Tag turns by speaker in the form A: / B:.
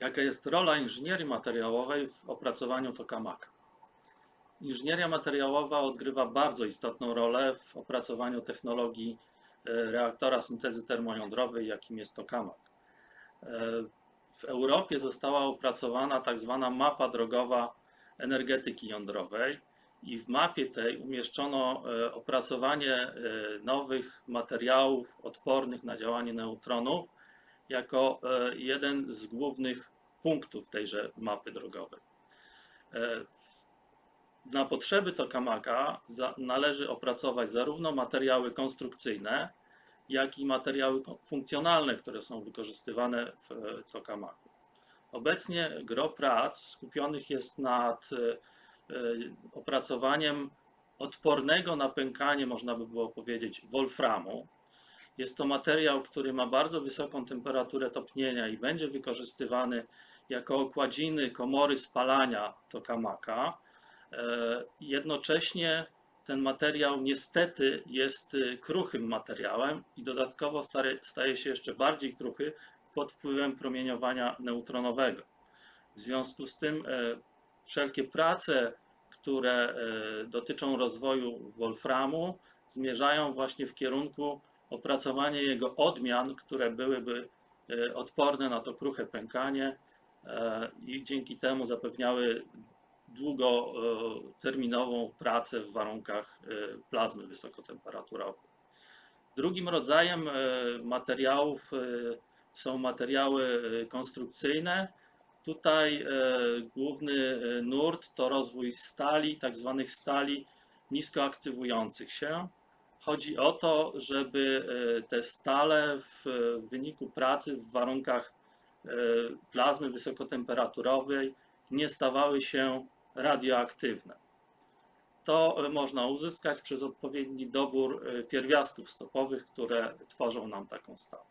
A: Jaka jest rola inżynierii materiałowej w opracowaniu tokamaka? Inżynieria materiałowa odgrywa bardzo istotną rolę w opracowaniu technologii e, reaktora syntezy termojądrowej, jakim jest tokamak. E, W Europie została opracowana tak zwana mapa drogowa energetyki jądrowej i w mapie tej umieszczono e, opracowanie nowych materiałów odpornych na działanie neutronów jako e, jeden z głównych punktów tejże mapy drogowej. E, Na potrzeby tokamaka należy opracować zarówno materiały konstrukcyjne, jak i materiały funkcjonalne, które są wykorzystywane w e, tokamaku. Obecnie gro prac skupionych jest nad opracowaniem odpornego na pękanie, można by było powiedzieć, wolframu. Jest to materiał, który ma bardzo wysoką temperaturę topnienia i będzie wykorzystywany jako okładziny komory spalania tokamaka. E, Jednocześnie ten materiał niestety jest y, kruchym materiałem i dodatkowo staje się jeszcze bardziej kruchy pod wpływem promieniowania neutronowego. W związku z tym e, wszelkie prace, które e, dotyczą rozwoju wolframu, zmierzają właśnie w kierunku opracowania jego odmian, które byłyby e, odporne na to kruche pękanie e, i dzięki temu zapewniały długoterminową pracę w warunkach e, plazmy wysokotemperaturowej. Drugim rodzajem e, materiałów e, są materiały e, konstrukcyjne. Tutaj e, główny e, nurt to rozwój stali, tak zwanych stali niskoaktywujących się. Chodzi o to, żeby e, te stale w wyniku pracy w warunkach e, plazmy wysokotemperaturowej nie stawały się radioaktywne. To e, można uzyskać przez odpowiedni dobór pierwiastków stopowych, które tworzą nam taką stalę.